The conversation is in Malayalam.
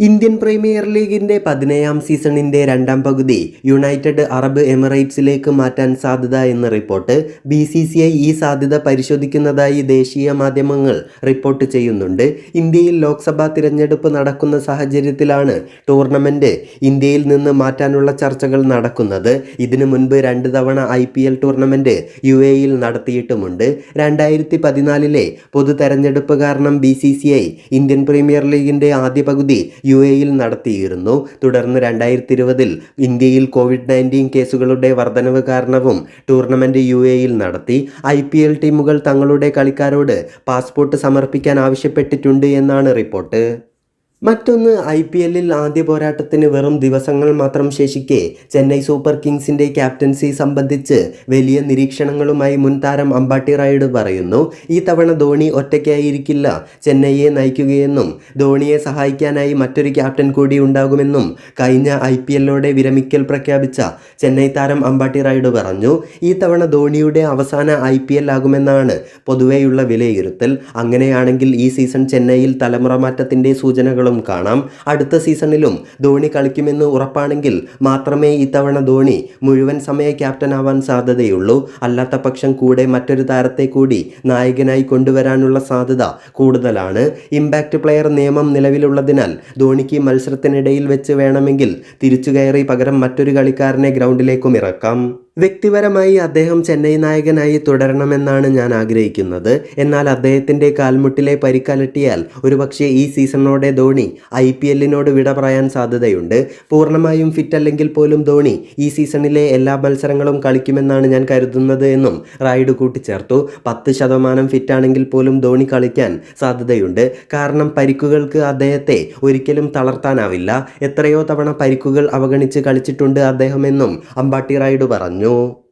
ഇന്ത്യൻ പ്രീമിയർ ലീഗിന്റെ പതിനേഴാം സീസണിന്റെ രണ്ടാം പകുതി യുണൈറ്റഡ് അറബ് എമിറേറ്റ്സിലേക്ക് മാറ്റാൻ സാധ്യത എന്ന report B C C I ഈ സാധ്യത പരിശോധിക്കുന്നതായി ദേശീയ മാധ്യമങ്ങൾ റിപ്പോർട്ട് ചെയ്യുന്നുണ്ട്. ഇന്ത്യയിൽ ലോക്സഭാ തിരഞ്ഞെടുപ്പ് നടക്കുന്ന സാഹചര്യത്തിലാണ് ടൂർണമെന്റ് ഇന്ത്യയിൽ നിന്ന് മാറ്റാനുള്ള ചർച്ചകൾ നടക്കുന്നത്. ഇതിനു മുൻപ് രണ്ട് തവണ I P L tournament U A യിൽ നടത്തിയിട്ടുമുണ്ട്. രണ്ടായിരത്തി പതിനാലിലെ പൊതു തെരഞ്ഞെടുപ്പ് കാരണം B C C I Indian Premier ലീഗിന്റെ ആദ്യ പകുതി യു എയിൽ നടത്തിയിരുന്നു. തുടർന്ന് രണ്ടായിരത്തി ഇരുപതിൽ ഇന്ത്യയിൽ കോവിഡ് നയന്റീൻ കേസുകളുടെ വർധനവ് കാരണവും ടൂർണമെന്റ് യു എയിൽ നടത്തി. ഐ പി എൽ ടീമുകൾ തങ്ങളുടെ കളിക്കാരോട് പാസ്പോർട്ട് സമർപ്പിക്കാൻ ആവശ്യപ്പെട്ടിട്ടുണ്ട് എന്നാണ് റിപ്പോർട്ട്. മറ്റൊന്ന് ഐ പി എല്ലിൽ ആദ്യ പോരാട്ടത്തിന് വെറും ദിവസങ്ങൾ മാത്രം ശേഷിക്കെ ചെന്നൈ സൂപ്പർ കിങ്സിന്റെ ക്യാപ്റ്റൻസി സംബന്ധിച്ച് വലിയ നിരീക്ഷണങ്ങളുമായി മുൻ താരം അമ്പാട്ടി റായിഡ് പറയുന്നു. ഈ തവണ ധോണി ഒറ്റയ്ക്കായിരിക്കില്ല ചെന്നൈയെ നയിക്കുകയെന്നും ധോണിയെ സഹായിക്കാനായി മറ്റൊരു ക്യാപ്റ്റൻ കൂടി ഉണ്ടാകുമെന്നും കഴിഞ്ഞ ഐ പി എല്ലോടെ വിരമിക്കൽ പ്രഖ്യാപിച്ച ചെന്നൈ താരം അമ്പാട്ടി റായിഡ് പറഞ്ഞു. ഈ തവണ ധോണിയുടെ അവസാന ഐ പി എൽ ആകുമെന്നാണ് പൊതുവെയുള്ള വിലയിരുത്തൽ. അങ്ങനെയാണെങ്കിൽ ഈ സീസൺ ചെന്നൈയിൽ തലമുറ മാറ്റത്തിന്റെ സൂചനകളും കാണാം. അടുത്ത സീസണിലും ധോണി കളിക്കുമെന്ന് ഉറപ്പാണെങ്കിൽ മാത്രമേ ഇത്തവണ ധോണി മുഴുവൻ സമയ ക്യാപ്റ്റൻ ആവാൻ സാധ്യതയുള്ളൂ. അല്ലാത്ത പക്ഷം കൂടെ മറ്റൊരു താരത്തെ കൂടി നായകനായി കൊണ്ടുവരാനുള്ള സാധ്യത കൂടുതലാണ്. ഇമ്പാക്റ്റ് പ്ലെയർ നിയമം നിലവിലുള്ളതിനാൽ ധോണിക്ക് മത്സരത്തിനിടയിൽ വെച്ച് വേണമെങ്കിൽ തിരിച്ചു കയറി പകരം മറ്റൊരു കളിക്കാരനെ ഗ്രൗണ്ടിലേക്കും ഇറക്കാം. വ്യക്തിപരമായി അദ്ദേഹം ചെന്നൈ നായകനായി തുടരണമെന്നാണ് ഞാൻ ആഗ്രഹിക്കുന്നത്. എന്നാൽ അദ്ദേഹത്തിന്റെ കാൽമുട്ടിലെ പരിക്കലട്ടിയാൽ ഒരുപക്ഷെ ഈ സീസണോടെ ധോണി ഐ പി എല്ലിനോട് വിട പറയാൻ സാധ്യതയുണ്ട്. പൂർണമായും ഫിറ്റ് അല്ലെങ്കിൽ പോലും ധോണി ഈ സീസണിലെ എല്ലാ മത്സരങ്ങളും കളിക്കുമെന്നാണ് ഞാൻ കരുതുന്നത് എന്നും റായിഡ് കൂട്ടിച്ചേർത്തു. പത്ത് ശതമാനം ഫിറ്റാണെങ്കിൽ പോലും ധോണി കളിക്കാൻ സാധ്യതയുണ്ട്. കാരണം പരിക്കുകൾക്ക് അദ്ദേഹത്തെ ഒരിക്കലും തളർത്താനാവില്ല. എത്രയോ തവണ പരിക്കുകൾ അവഗണിച്ച് കളിച്ചിട്ടുണ്ട് അദ്ദേഹമെന്നും അമ്പാട്ടി റായിഡ് പറഞ്ഞു. を